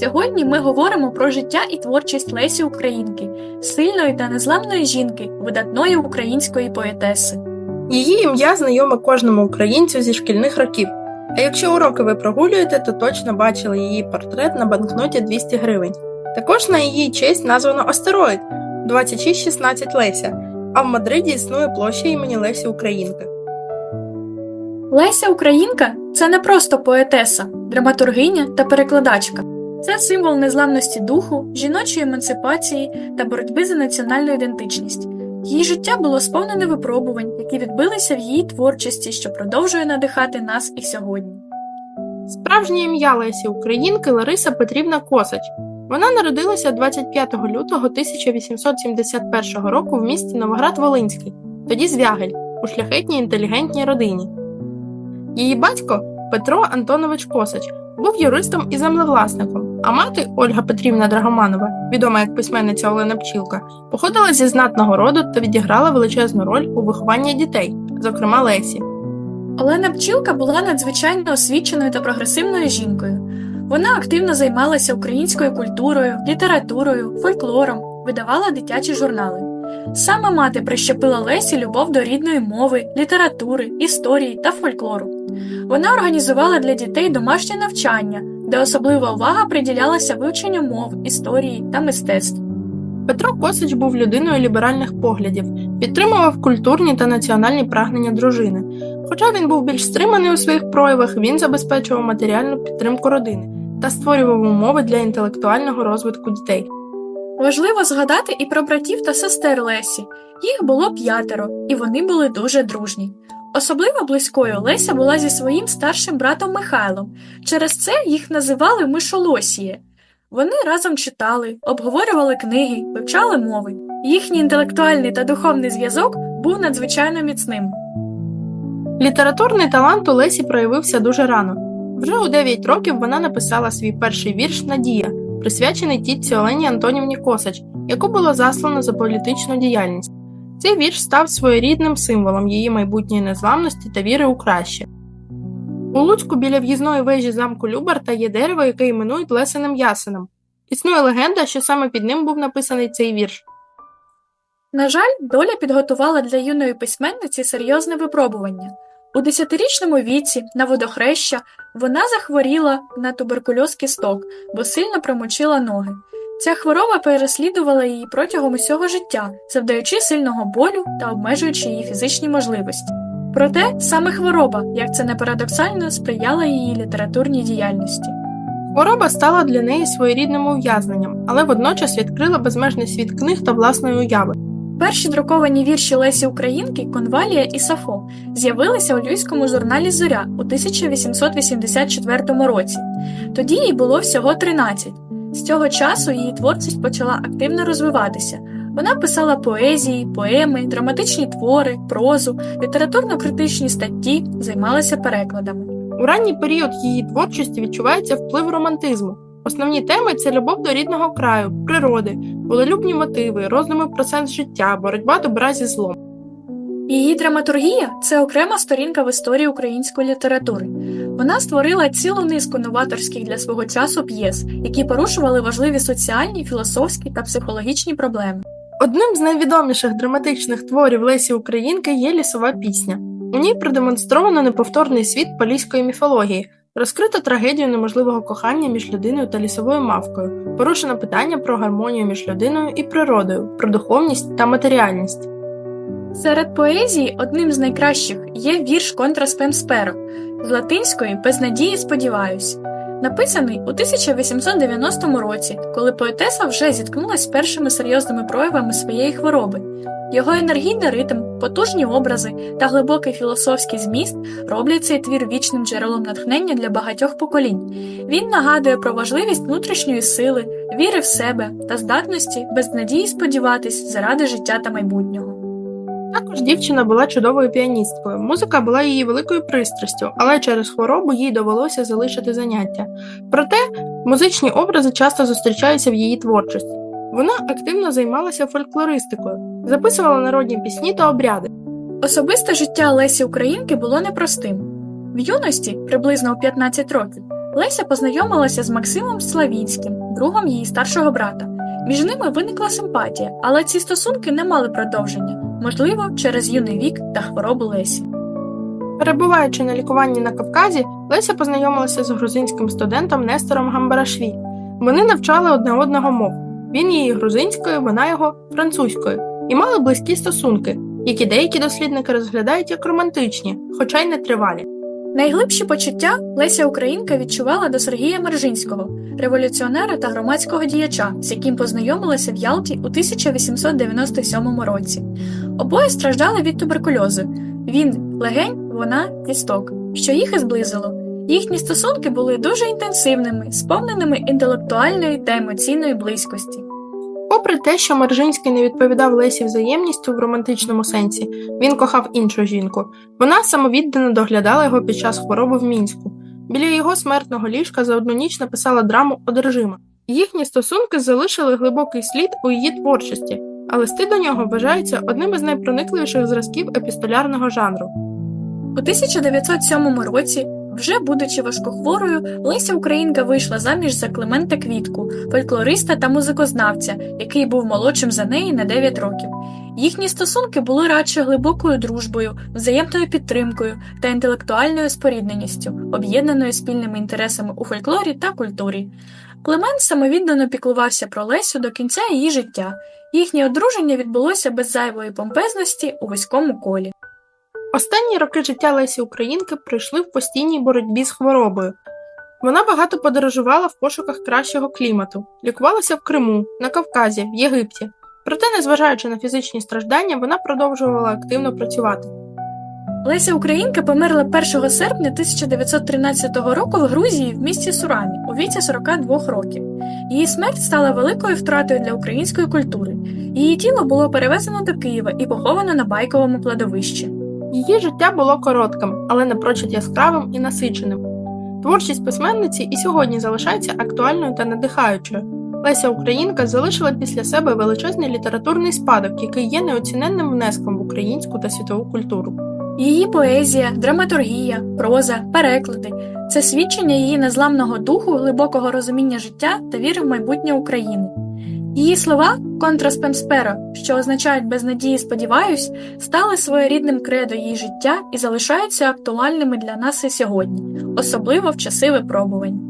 Сьогодні ми говоримо про життя і творчість Лесі Українки, сильної та незламної жінки, видатної української поетеси. Її ім'я знайоме кожному українцю зі шкільних років. А якщо уроки ви прогулюєте, то точно бачили її портрет на банкноті 200 гривень. Також на її честь названо астероїд 2616 Леся, а в Мадриді існує площа імені Лесі Українки. Леся Українка це не просто поетеса, драматургиня та перекладачка. Це символ незламності духу, жіночої емансипації та боротьби за національну ідентичність. Її життя було сповнене випробувань, які відбилися в її творчості, що продовжує надихати нас і сьогодні. Справжнє ім'я Лесі Українки Лариса Петрівна Косач. Вона народилася 25 лютого 1871 року в місті Новоград-Волинський, тоді Звягель, у шляхетній інтелігентній родині. Її батько Петро Антонович Косач був юристом і землевласником, а мати Ольга Петрівна Драгоманова, відома як письменниця Олена Пчілка, походила зі знатного роду та відіграла величезну роль у вихованні дітей, зокрема Лесі. Олена Пчілка була надзвичайно освіченою та прогресивною жінкою. Вона активно займалася українською культурою, літературою, фольклором, видавала дитячі журнали. Саме мати прищепила Лесі любов до рідної мови, літератури, історії та фольклору. Вона організувала для дітей домашнє навчання, де особлива увага приділялася вивченню мов, історії та мистецтв. Петро Косач був людиною ліберальних поглядів, підтримував культурні та національні прагнення дружини. Хоча він був більш стриманий у своїх проявах, він забезпечував матеріальну підтримку родини та створював умови для інтелектуального розвитку дітей. Важливо згадати і про братів та сестер Лесі. Їх було п'ятеро, і вони були дуже дружні. Особливо близькою Леся була зі своїм старшим братом Михайлом. Через це їх називали Мишолосіє. Вони разом читали, обговорювали книги, вивчали мови. Їхній інтелектуальний та духовний зв'язок був надзвичайно міцним. Літературний талант у Лесі проявився дуже рано. Вже у 9 років вона написала свій перший вірш Надія, присвячений тітці Олені Антонівні Косач, яку було заслано за політичну діяльність. Цей вірш став своєрідним символом її майбутньої незламності та віри у краще. У Луцьку біля в'їзної вежі замку Любарта є дерево, яке іменують Лесеним Ясеном. Існує легенда, що саме під ним був написаний цей вірш. На жаль, доля підготувала для юної письменниці серйозне випробування. У десятирічному віці на водохреща вона захворіла на туберкульоз кісток, бо сильно промочила ноги. Ця хвороба переслідувала її протягом усього життя, завдаючи сильного болю та обмежуючи її фізичні можливості. Проте саме хвороба, як це не парадоксально, сприяла її літературній діяльності. Хвороба стала для неї своєрідним ув'язненням, але водночас відкрила безмежний світ книг та власної уяви. Перші друковані вірші Лесі Українки Конвалія і Сафо з'явилися у львівському журналі Зоря у 1884 році. Тоді їй було всього 13. З цього часу її творчість почала активно розвиватися. Вона писала поезії, поеми, драматичні твори, прозу, літературно-критичні статті, займалася перекладами. У ранній період її творчості відчувається вплив романтизму. Основні теми це любов до рідного краю, природи, волелюбні мотиви, роздуми про сенс життя, боротьба добра зі злом. Її драматургія це окрема сторінка в історії української літератури. Вона створила цілу низку новаторських для свого часу п'єс, які порушували важливі соціальні, філософські та психологічні проблеми. Одним з найвідоміших драматичних творів Лесі Українки є лісова пісня. У ній продемонстровано неповторний світ поліської міфології, розкрито трагедію неможливого кохання між людиною та лісовою мавкою, порушено питання про гармонію між людиною і природою, про духовність та матеріальність. Серед поезії одним з найкращих є вірш Контра Спемсперо з латинської без надії сподіваюсь, написаний у 1890 році, коли поетеса вже зіткнулася з першими серйозними проявами своєї хвороби. Його енергійний ритм, потужні образи та глибокий філософський зміст роблять цей твір вічним джерелом натхнення для багатьох поколінь. Він нагадує про важливість внутрішньої сили, віри в себе та здатності без надії сподіватись заради життя та майбутнього. Також дівчина була чудовою піаністкою. Музика була її великою пристрастю, але через хворобу їй довелося залишити заняття. Проте музичні образи часто зустрічаються в її творчості. Вона активно займалася фольклористикою, записувала народні пісні та обряди. Особисте життя Лесі Українки було непростим. В юності, приблизно у 15 років, Леся познайомилася з Максимом Славінським, другом її старшого брата. Між ними виникла симпатія, але ці стосунки не мали продовження, можливо, через юний вік та хворобу Лесі. Перебуваючи на лікуванні на Кавказі, Леся познайомилася з грузинським студентом Нестором Гамбарашві. Вони навчали одне одного мов. Він її грузинською, вона його французькою, і мали близькі стосунки, які деякі дослідники розглядають як романтичні, хоча й не тривалі. Найглибші почуття Леся Українка відчувала до Сергія Мержинського, революціонера та громадського діяча, з яким познайомилася в Ялті у 1897 році. Обоє страждали від туберкульозу. Він легень, вона кісток, що їх і зблизило. Їхні стосунки були дуже інтенсивними, сповненими інтелектуальної та емоційної близькості. Попри те, що Мержинський не відповідав Лесі взаємністю в романтичному сенсі, він кохав іншу жінку. Вона самовіддано доглядала його під час хвороби в мінську. Біля його смертного ліжка за одну ніч написала драму Одержима. Їхні стосунки залишили глибокий слід у її творчості, а листи до нього вважаються одним із найпроникливіших зразків епістолярного жанру. У 1907 році, вже будучи важкохворою, Леся Українка вийшла заміж за Климента Квітку, фольклориста та музикознавця, який був молодшим за неї на 9 років. Їхні стосунки були радше глибокою дружбою, взаємною підтримкою та інтелектуальною спорідненістю, об'єднаною спільними інтересами у фольклорі та культурі. Климент самовіддано піклувався про Лесю до кінця її життя. Їхнє одруження відбулося без зайвої помпезності у вузькому колі. Останні роки життя Лесі Українки пройшли в постійній боротьбі з хворобою. Вона багато подорожувала в пошуках кращого клімату, лікувалася в Криму, на Кавказі, в Єгипті. Проте, незважаючи на фізичні страждання, вона продовжувала активно працювати. Леся Українка померла 1 серпня 1913 року в Грузії в місті Сурамі у віці 42 років. Її смерть стала великою втратою для української культури. Її тіло було перевезено до Києва і поховано на байковому кладовищі. Її життя було коротким, але напрочуд яскравим і насиченим. Творчість письменниці і сьогодні залишається актуальною та надихаючою. Леся Українка залишила після себе величезний літературний спадок, який є неоціненним внеском в українську та світову культуру. Її поезія, драматургія, проза, переклади це свідчення її незламного духу, глибокого розуміння життя та віри в майбутнє України. Її слова контраспемсперо, що означають без надії сподіваюсь, стали своєрідним кредо її життя і залишаються актуальними для нас і сьогодні, особливо в часи випробувань.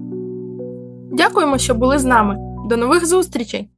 Дякуємо, що були з нами. До нових зустрічей!